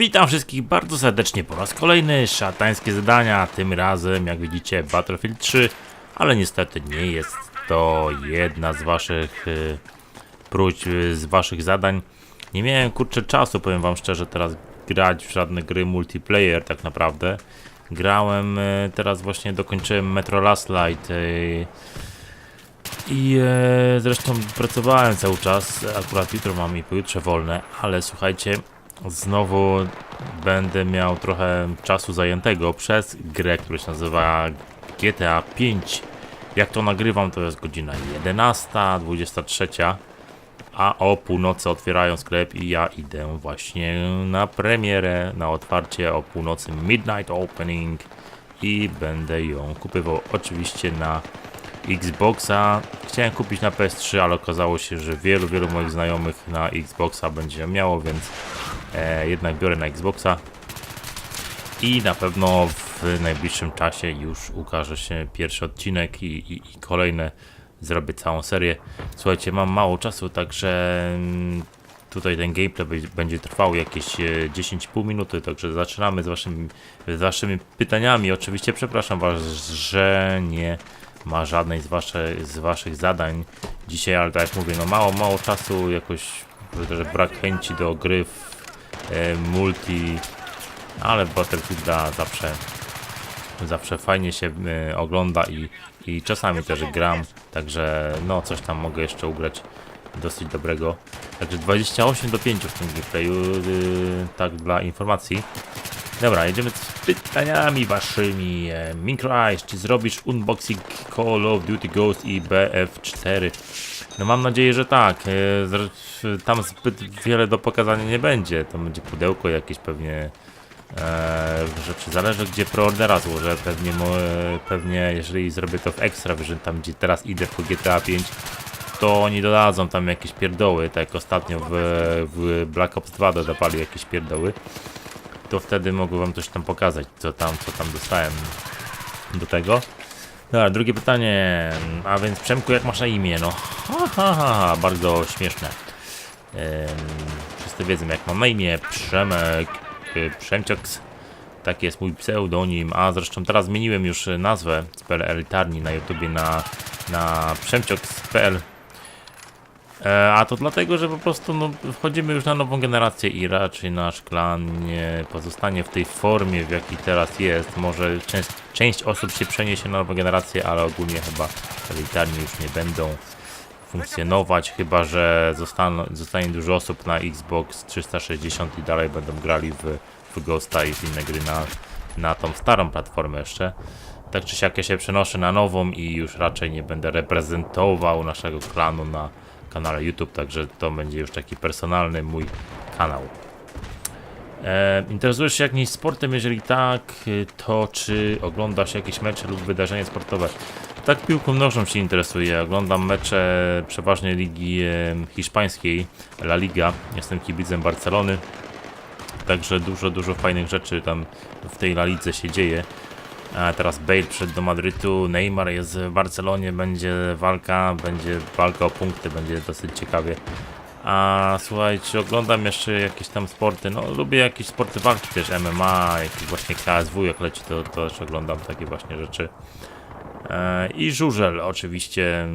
Witam wszystkich bardzo serdecznie po raz kolejny. Szatańskie zadania, tym razem jak widzicie Battlefield 3, ale niestety nie jest to jedna z waszych y, próśb, y, z waszych zadań. Nie miałem kurczę czasu, powiem wam szczerze, teraz grać w żadne gry multiplayer tak naprawdę. Grałem, y, teraz właśnie dokończyłem Metro Last Light. i zresztą pracowałem cały czas, akurat jutro mam i pojutrze wolne, ale słuchajcie, znowu będę miał trochę czasu zajętego przez grę, która się nazywa GTA 5. Jak to nagrywam, to jest godzina 11, 23, a o północy otwierają sklep i ja idę właśnie na premierę, na otwarcie o północy Midnight Opening i będę ją kupywał oczywiście na Xboxa. Chciałem kupić na PS3, ale okazało się, że wielu, wielu moich znajomych na Xboxa będzie miało, więc e, jednak biorę na Xboxa. I na pewno w najbliższym czasie już ukaże się pierwszy odcinek i, i, i kolejne. Zrobię całą serię. Słuchajcie, mam mało czasu, także mm, tutaj ten gameplay będzie trwał jakieś e, 10,5 minuty, także zaczynamy z waszymi, z waszymi pytaniami. Oczywiście przepraszam was, że nie ma żadnej z, wasze, z waszych zadań dzisiaj, ale tak jak mówię, no mało, mało czasu, jakoś że brak chęci do gry w e, multi, ale Battlefielda zawsze zawsze fajnie się e, ogląda i, i czasami też gram, także no coś tam mogę jeszcze ugrać dosyć dobrego. Także 28 do 5 w tym gameplayu, yy, tak dla informacji. Dobra, jedziemy z pytaniami waszymi. E, Eyes, czy zrobisz unboxing Call of Duty Ghost i BF4? No mam nadzieję, że tak. E, Tam zbyt wiele do pokazania nie będzie. To będzie pudełko jakieś pewnie e, rzeczy. Zależy gdzie preordera złożę. Pewnie, pewnie jeżeli zrobię to w Extra, że tam gdzie teraz idę po GTA 5, to oni dodadzą tam jakieś pierdoły, tak jak ostatnio w, w Black Ops 2 dodawali jakieś pierdoły to wtedy mogę wam coś tam pokazać, co tam, co tam dostałem do tego. Dobra, drugie pytanie, a więc Przemku, jak masz na imię? No, ha, ha, ha, bardzo śmieszne. Ehm, wszyscy wiedzą, jak mam na imię, Przemek, y, Przemcioks, taki jest mój pseudonim, a zresztą teraz zmieniłem już nazwę z PL Elitarni na YouTubie na, na przemcioks.pl A to dlatego, że po prostu no, wchodzimy już na nową generację i raczej nasz klan nie pozostanie w tej formie, w jakiej teraz jest. Może część, część osób się przeniesie na nową generację, ale ogólnie chyba elitarni już nie będą funkcjonować, chyba że zostaną, zostanie dużo osób na Xbox 360 i dalej będą grali w, w Ghosta i w inne gry na, na tą starą platformę jeszcze. Tak czy siak ja się przenoszę na nową i już raczej nie będę reprezentował naszego klanu na kanale YouTube, także to będzie już taki personalny mój kanał. E, interesujesz się jakimś sportem? Jeżeli tak, y, to czy oglądasz jakieś mecze lub wydarzenia sportowe? Tak, piłką nożną się interesuję. Oglądam mecze przeważnie ligi hiszpańskiej, La Liga. Jestem kibicem Barcelony. Także dużo, dużo fajnych rzeczy tam w tej La Lidze się dzieje. Teraz Bale przyszedł do Madrytu, Neymar jest w Barcelonie, będzie walka, będzie walka o punkty, będzie dosyć ciekawie. A słuchajcie, oglądam jeszcze jakieś tam sporty, no lubię jakieś sporty walki też, MMA, jakieś właśnie KSW jak leci, to, to też oglądam takie właśnie rzeczy. E, I żużel oczywiście,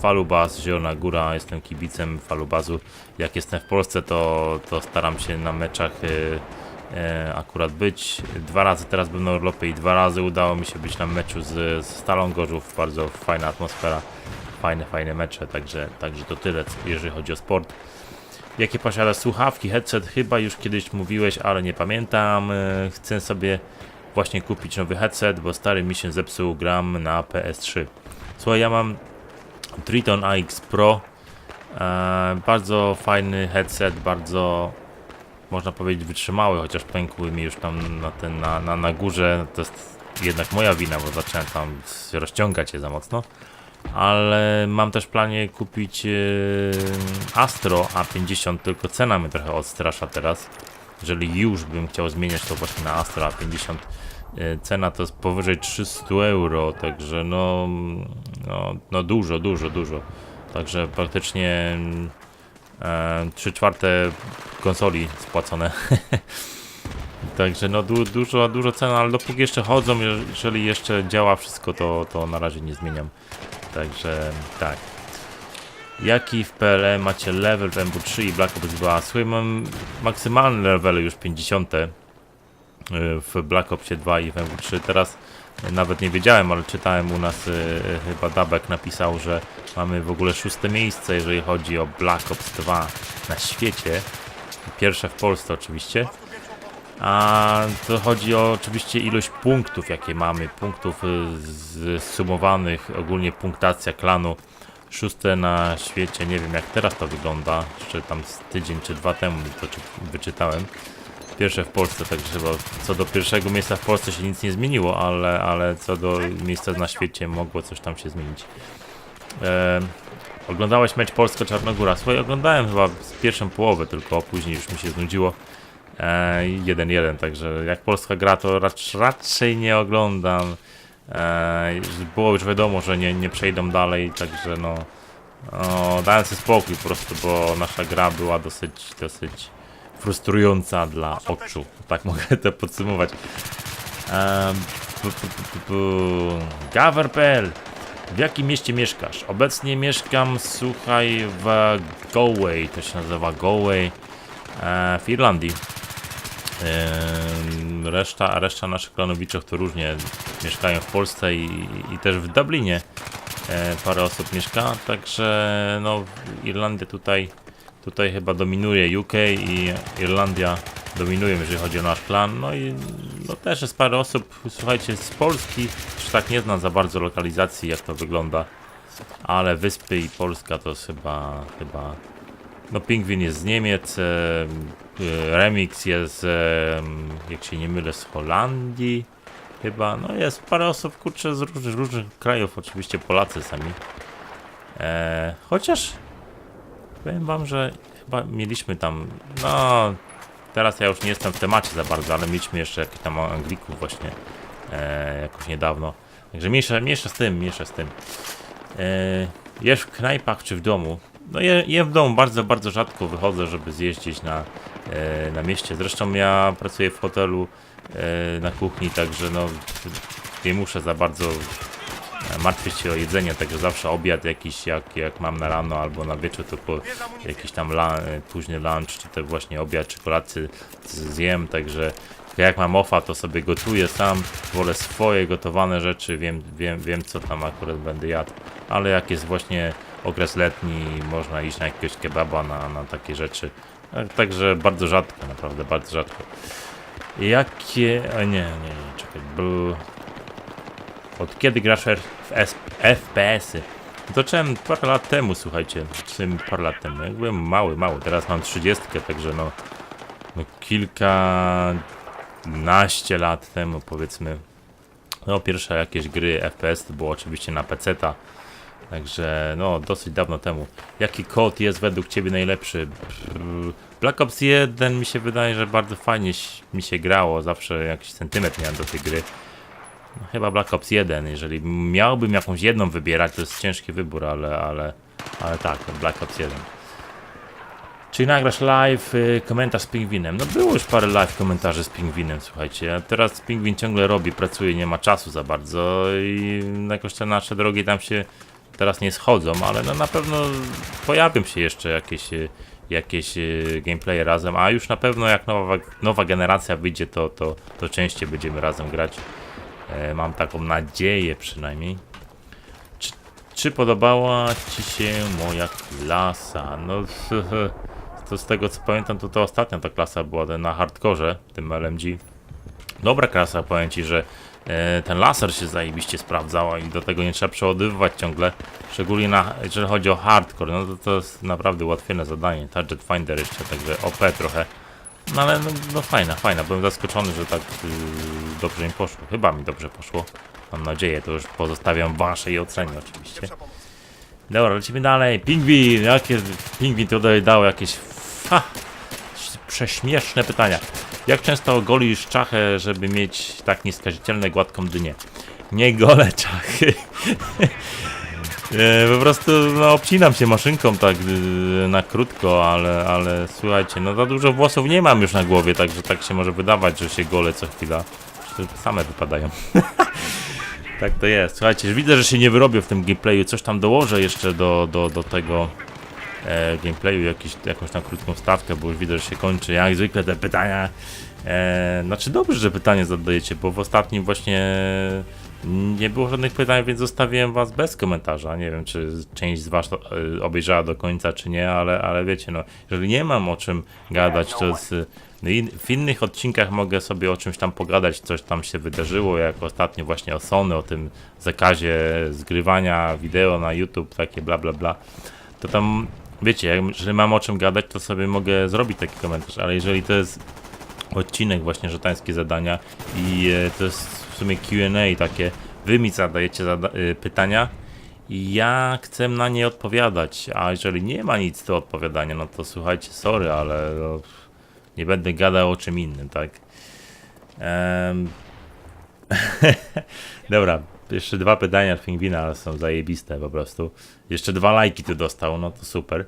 Falubaz, Zielona Góra, jestem kibicem Falubazu. Jak jestem w Polsce, to, to staram się na meczach e, akurat być. Dwa razy teraz byłem na urlopie i dwa razy udało mi się być na meczu z, z Stalą Gorzów. Bardzo fajna atmosfera, fajne, fajne mecze, także, także to tyle, jeżeli chodzi o sport. Jakie posiadasz słuchawki, headset? Chyba już kiedyś mówiłeś, ale nie pamiętam. E, Chcę sobie właśnie kupić nowy headset, bo stary mi się zepsuł, gram na PS3. Słuchaj, ja mam Triton AX Pro. E, bardzo fajny headset, bardzo można powiedzieć wytrzymały, chociaż pękły mi już tam na, ten, na, na, na górze. To jest jednak moja wina, bo zacząłem tam rozciągać je za mocno. Ale mam też w planie kupić e, Astro A50, tylko cena mnie trochę odstrasza teraz. Jeżeli już bym chciał zmieniać to właśnie na Astro A50, e, cena to jest powyżej 300 euro, także no, no, no dużo, dużo, dużo. Także praktycznie e, 3 czwarte konsoli spłacone. także no du, dużo, dużo cen, ale dopóki jeszcze chodzą, jeżeli jeszcze działa wszystko, to, to na razie nie zmieniam. Także tak. Jaki w PLE macie level w MW3 i Black Ops 2? Słuchaj, mam maksymalne levely już 50 y, w Black Opsie 2 i w MW3. Teraz nawet nie wiedziałem, ale czytałem u nas y, y, chyba Dabek napisał, że mamy w ogóle szóste miejsce, jeżeli chodzi o Black Ops 2 na świecie. Pierwsze w Polsce oczywiście. A to chodzi o oczywiście ilość punktów, jakie mamy. Punktów y, zsumowanych, ogólnie punktacja klanu. Szóste na świecie, nie wiem jak teraz to wygląda. Jeszcze tam z tydzień czy dwa temu to czy, wyczytałem. Pierwsze w Polsce, także chyba co do pierwszego miejsca w Polsce się nic nie zmieniło, ale, ale co do miejsca na świecie mogło coś tam się zmienić. E, oglądałeś mecz Polska-Czarnogóra? Słuchaj, oglądałem chyba pierwszą połowę tylko, później już mi się znudziło. E, 1-1, także jak Polska gra, to racz, raczej nie oglądam. E, było już wiadomo, że nie, nie przejdą dalej, także no, no dałem sobie spokój po prostu, bo nasza gra była dosyć, dosyć frustrująca dla oczu. Tak mogę to podsumować. Gaver.pl W jakim mieście mieszkasz? Obecnie mieszkam, słuchaj, w Galway, to się nazywa Galway, e, w Irlandii. Reszta, reszta naszych klanowiczów to różnie mieszkają w Polsce i, i też w Dublinie e, parę osób mieszka, także no Irlandia tutaj, tutaj chyba dominuje UK i Irlandia dominuje, jeżeli chodzi o nasz klan, no i no też jest parę osób, słuchajcie, z Polski, już tak nie znam za bardzo lokalizacji, jak to wygląda, ale Wyspy i Polska to jest chyba, chyba no Pingwin jest z Niemiec, e, e, Remix jest, e, jak się nie mylę, z Holandii chyba. No jest parę osób, kurczę, z różnych, różnych krajów, oczywiście Polacy sami. E, chociaż powiem wam, że chyba mieliśmy tam, no teraz ja już nie jestem w temacie za bardzo, ale mieliśmy jeszcze jakichś tam Anglików właśnie e, jakoś niedawno. Także mniejsza, mniejsza z tym, mniejsza z tym. E, jesz w knajpach czy w domu? No je, jem w domu, bardzo, bardzo rzadko wychodzę, żeby zjeździć na, e, na mieście. Zresztą ja pracuję w hotelu e, na kuchni, także no nie muszę za bardzo e, martwić się o jedzenie, także zawsze obiad jakiś, jak, jak mam na rano albo na wieczór, to po jakiś tam e, późny lunch, czy to właśnie obiad, czy kolację zjem, także jak mam ofa, to sobie gotuję sam, wolę swoje gotowane rzeczy, wiem, wiem, wiem co tam akurat będę jadł, ale jak jest właśnie okres letni, można iść na jakiegoś kebaba, na, na takie rzeczy, E, także bardzo rzadko, naprawdę bardzo rzadko. Jakie... A nie, nie, nie, czekaj, był... Od kiedy grasz w FPS-y? Zacząłem parę lat temu, słuchajcie, w tym parę lat temu, byłem mały, mały, teraz mam 30, także no, no kilkanaście lat temu powiedzmy. No pierwsze jakieś gry FPS to było oczywiście na PC-ta, także no dosyć dawno temu. Jaki kod jest według Ciebie najlepszy? Black Ops 1 mi się wydaje, że bardzo fajnie mi się grało, zawsze jakiś sentyment miałem do tej gry. No, chyba Black Ops 1, jeżeli miałbym jakąś jedną wybierać, to jest ciężki wybór, ale, ale, ale tak, Black Ops 1. Czyli nagrasz live y, komentarz z Pingwinem? No było już parę live komentarzy z Pingwinem, słuchajcie. A teraz Pingwin ciągle robi, pracuje, nie ma czasu za bardzo i jakoś te nasze drogi tam się teraz nie schodzą, ale no na pewno pojawią się jeszcze jakieś, y, jakieś y, gameplaye razem, a już na pewno jak nowa, nowa generacja wyjdzie, to, to, to częściej będziemy razem grać. E, mam taką nadzieję przynajmniej. Czy, czy podobała Ci się moja klasa? No, to z tego co pamiętam, to to ostatnia ta klasa była na hardkorze, tym LMG. Dobra klasa, powiem Ci, że e, ten laser się zajebiście sprawdzał i do tego nie trzeba przeładowywać ciągle. Szczególnie na, jeżeli chodzi o hardcore, no to to jest naprawdę łatwiejsze zadanie. Target Finder jeszcze, także OP trochę. No ale no, no fajna, fajna. Byłem zaskoczony, że tak yy, dobrze mi poszło. Chyba mi dobrze poszło. Mam nadzieję, to już pozostawiam waszej ocenie oczywiście. Dobra, lecimy dalej. Pingwin, jakie pingwin tutaj dał jakieś ha, prześmieszne pytania. Jak często golisz czachę, żeby mieć tak nieskazitelne, gładką dynię? Nie golę czachy. E, po prostu no, obcinam się maszynką tak y, na krótko, ale, ale słuchajcie, no za dużo włosów nie mam już na głowie, także tak się może wydawać, że się gole co chwila. Same wypadają. tak to jest. Słuchajcie, widzę, że się nie wyrobię w tym gameplayu. Coś tam dołożę jeszcze do, do, do tego e, gameplayu, jakiś, jakąś tam krótką stawkę, bo już widzę, że się kończy. Jak zwykle te pytania. E, znaczy dobrze, że pytanie zadajecie, bo w ostatnim właśnie nie było żadnych pytań, więc zostawiłem was bez komentarza. Nie wiem, czy część z was e, obejrzała do końca, czy nie, ale, ale wiecie, no, jeżeli nie mam o czym gadać, to z, in, w innych odcinkach mogę sobie o czymś tam pogadać, coś tam się wydarzyło, jak ostatnio właśnie o Sony, o tym zakazie zgrywania wideo na YouTube, takie bla bla bla, to tam, wiecie, jeżeli mam o czym gadać, to sobie mogę zrobić taki komentarz, ale jeżeli to jest odcinek właśnie żetańskie zadania i e, to jest sumie Q&A takie, wy mi zadajecie zada- y, pytania i ja chcę na nie odpowiadać, a jeżeli nie ma nic do odpowiadania, no to słuchajcie, sorry, ale no, nie będę gadał o czym innym, tak? Em, Dobra, jeszcze dwa pytania od Pingwina, ale są zajebiste po prostu. Jeszcze dwa lajki tu dostał, no to super.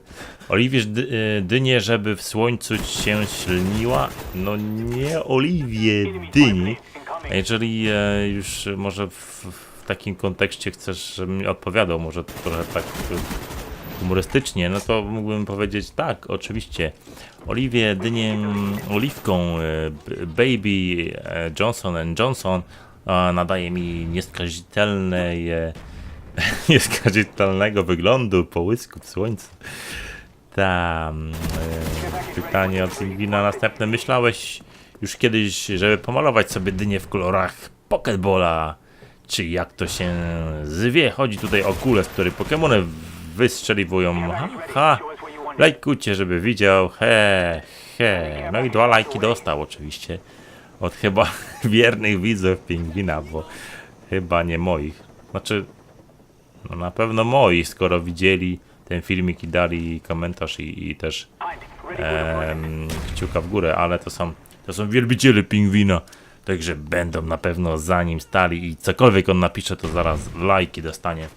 Oliwiesz dy, żeby w słońcu się ślniła? No nie oliwie dyni. A jeżeli e, już może w, w takim kontekście chcesz, żebym mi odpowiadał, może trochę tak humorystycznie, no to mógłbym powiedzieć tak, oczywiście. Oliwie dynię oliwką e, Baby e, Johnson Johnson e, nadaje mi nieskazitelnej e, nieskazitelnego wyglądu połysku w słońcu. Tam e, pytanie od Pingwina następne. Myślałeś już kiedyś, żeby pomalować sobie dynię w kolorach Pokeballa? Czy jak to się zwie? Chodzi tutaj o kulę, z której Pokemony wystrzeliwują. Ha, ha. Lajkujcie, żeby widział. He, he. No i dwa lajki dostał oczywiście. Od chyba wiernych widzów Pingwina, bo chyba nie moich. Znaczy, no na pewno moich, skoro widzieli ten filmik i dali komentarz i, i też em, kciuka w górę, ale to są, to są wielbiciele pingwina. Także będą na pewno za nim stali i cokolwiek on napisze, to zaraz lajki dostanie.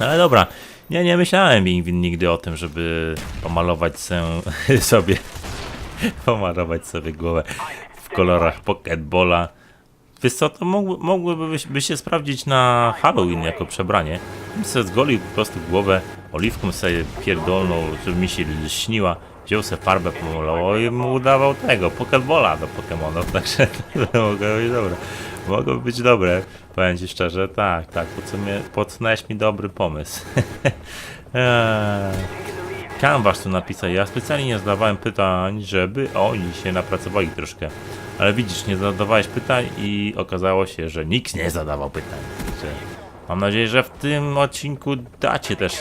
No ale dobra, ja nie myślałem pingwin nigdy o tym, żeby pomalować się, sobie pomalować sobie głowę w kolorach Pokeballa. Wiesz co, to mogły, mogłyby by- się sprawdzić na Halloween jako przebranie. Bym sobie zgolił po prostu głowę, oliwką sobie pierdolną, żeby mi się lśniła, wziął sobie farbę, pomalował i mu udawał tego, Pokebola do Pokemonów, także to być dobre. Mogło być dobre, powiem ci szczerze, tak, tak, podsunąłeś mi dobry pomysł. Eee. Canvas tu napisał, ja specjalnie nie zadawałem pytań, żeby oni się napracowali troszkę. Ale widzisz, nie zadawałeś pytań i okazało się, że nikt nie zadawał pytań. Mam nadzieję, że w tym odcinku dacie też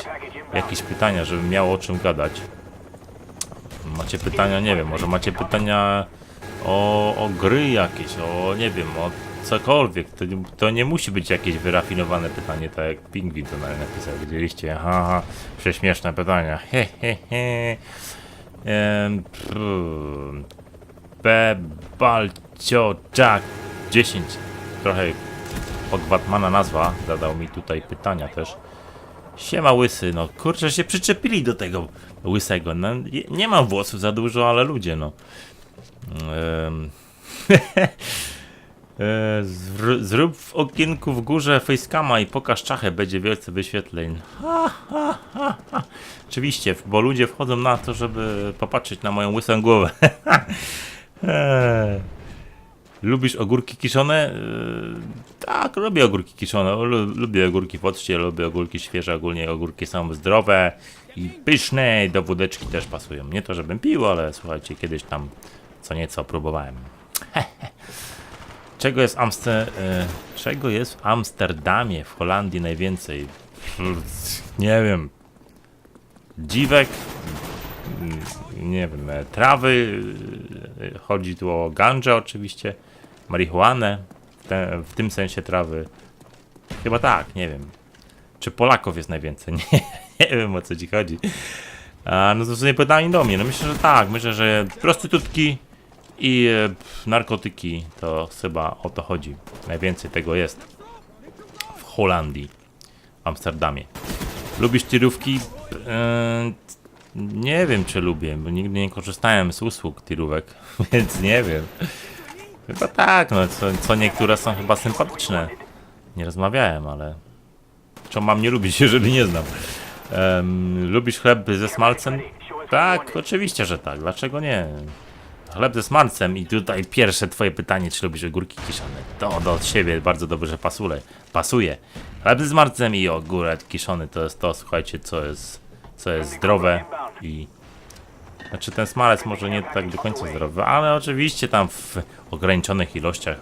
jakieś pytania, żebym miał o czym gadać. Macie pytania, nie wiem, może macie pytania o, o gry jakieś, o nie wiem, o cokolwiek. To, to nie musi być jakieś wyrafinowane pytanie, tak jak Pingwin to na- napisał, widzieliście? Aha, aha, prześmieszne pytania. He, he, he. Em, pff, B. Balcio Jack 10. Trochę od Batmana nazwa, zadał mi tutaj pytania też. Siema łysy, no kurczę się przyczepili do tego łysego. No, nie- mam włosów za dużo, ale ludzie no. Zr- Zrób w okienku w górze facecama i pokaż czachę, będzie wielce wyświetleń. Ha, ha, ha, ha. Oczywiście, bo ludzie wchodzą na to, żeby popatrzeć na moją łysą głowę. Eee. Lubisz ogórki kiszone? Eee, tak, lubię ogórki kiszone. Lu- Lubię ogórki w lubię ogórki świeże. Ogólnie ogórki są zdrowe i pyszne. i Do wódeczki też pasują. Nie to, żebym pił, ale słuchajcie, kiedyś tam co nieco próbowałem. Czego jest, Amster... e, czego jest w Amsterdamie, w Holandii najwięcej? Nie wiem. Dziwek, nie wiem, e, trawy, e, chodzi tu o ganżę oczywiście, marihuanę, w, te, w tym sensie trawy. Chyba tak, nie wiem. Czy Polaków jest najwięcej? Nie, nie wiem o co ci chodzi. A, no to są pytanie do mnie. No myślę, że tak. Myślę, że prostytutki i e, narkotyki to chyba o to chodzi. Najwięcej tego jest w Holandii, w Amsterdamie. Lubisz tirówki? Eee, nie wiem, czy lubię, bo nigdy nie korzystałem z usług tirówek, więc nie wiem. Chyba tak, no co, co niektóre są chyba sympatyczne. Nie rozmawiałem, ale... Czemu mam nie lubić, jeżeli nie znam? Em, lubisz chleb ze smalcem? Tak, oczywiście, że tak. Dlaczego nie? Chleb ze smalcem i tutaj pierwsze twoje pytanie, czy lubisz ogórki kiszone? To do siebie bardzo dobrze pasuje. pasuje. Chleb ze smalcem i ogórek kiszony to jest to, słuchajcie, co jest, co jest zdrowe i... Znaczy ten smalec może nie tak do końca zdrowy, ale oczywiście tam w ograniczonych ilościach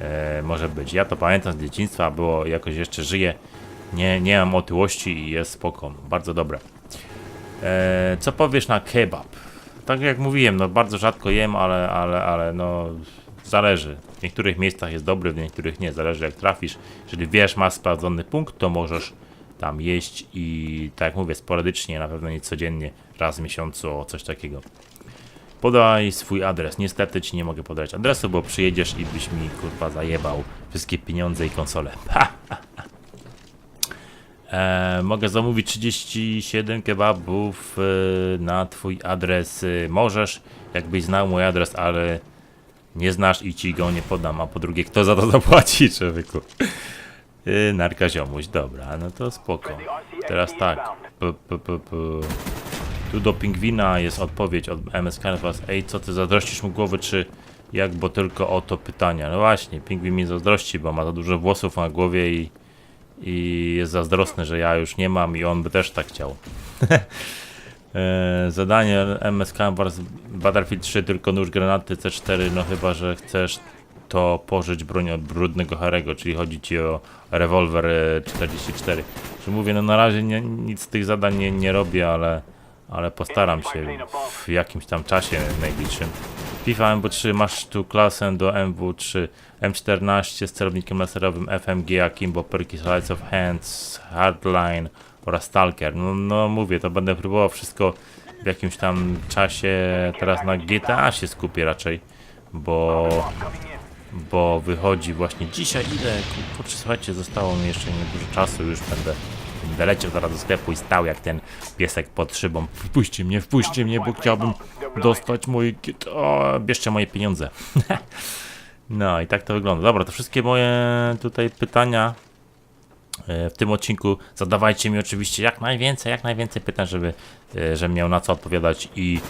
e, może być. Ja to pamiętam z dzieciństwa, było jakoś jeszcze żyję. Nie, nie mam otyłości i jest spoko. Bardzo dobre. E, co powiesz na kebab? Tak jak mówiłem, no bardzo rzadko jem, ale, ale, ale no zależy. W niektórych miejscach jest dobry, w niektórych nie. Zależy jak trafisz. Jeżeli wiesz, masz sprawdzony punkt, to możesz tam jeść i tak jak mówię, sporadycznie, na pewno nie codziennie, raz w miesiącu, coś takiego. Podaj swój adres. Niestety ci nie mogę podać adresu, bo przyjedziesz i byś mi kurwa zajebał wszystkie pieniądze i konsole. E, mogę zamówić 37 kebabów e, na twój adres. E, możesz, jakbyś znał mój adres, ale nie znasz i ci go nie podam. A po drugie, kto za to zapłaci, człowieku? E, narka ziomuś, dobra, no to spoko. Teraz tak. P, p, p, p. Tu do pingwina jest odpowiedź od MS Canvas. Ej, co ty zazdrościsz mu głowy, czy jak, bo tylko o to pytania. No właśnie, pingwin mi zazdrości, bo ma za dużo włosów na głowie i i jest zazdrosny, że ja już nie mam i on by też tak chciał. E, Zadanie MSK Wars Battlefield 3 tylko nóż granaty C4, no chyba, że chcesz to pożyć broń od brudnego Harego, czyli chodzi ci o rewolwer e, 44. Że mówię, no na razie nie, nic z tych zadań nie, nie robię, ale, ale postaram się w jakimś tam czasie najbliższym. FIFA MW3 masz tu klasę do MW3 M14 z celownikiem laserowym FMG, Akimbo, Perky, Slides of Hands, Hardline oraz Stalker. No, no mówię, to będę próbował wszystko w jakimś tam czasie. Teraz na GTA się skupię raczej, bo bo wychodzi właśnie dzisiaj. Ile? Kurczę, słuchajcie, zostało mi jeszcze niedużo czasu, już będę będę leciał zaraz do sklepu i stał jak ten piesek pod szybą. Wpuśćcie mnie, wpuśćcie mnie, bo chciałbym dostać moje... O, bierzcie moje pieniądze. No i tak to wygląda. Dobra, to wszystkie moje tutaj pytania e, w tym odcinku. Zadawajcie mi oczywiście jak najwięcej, jak najwięcej pytań, żeby, e, żebym miał na co odpowiadać i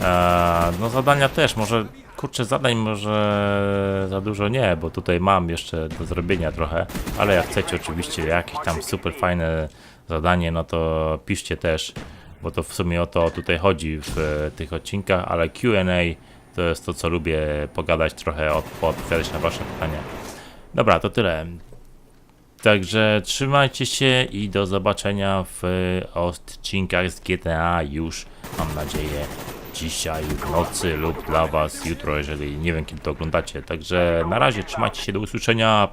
e, no zadania też, może kurczę zadań może za dużo nie, bo tutaj mam jeszcze do zrobienia trochę, ale jak chcecie oczywiście jakieś tam super fajne zadanie, no to piszcie też, bo to w sumie o to tutaj chodzi w tych odcinkach, ale Q&A to jest to co lubię pogadać trochę, od, odpowiadać na wasze pytania. Dobra, to tyle. Także trzymajcie się i do zobaczenia w odcinkach z GTA już, mam nadzieję, dzisiaj w nocy lub dla Was jutro, jeżeli nie wiem kiedy to oglądacie. Także na razie trzymajcie się, do usłyszenia.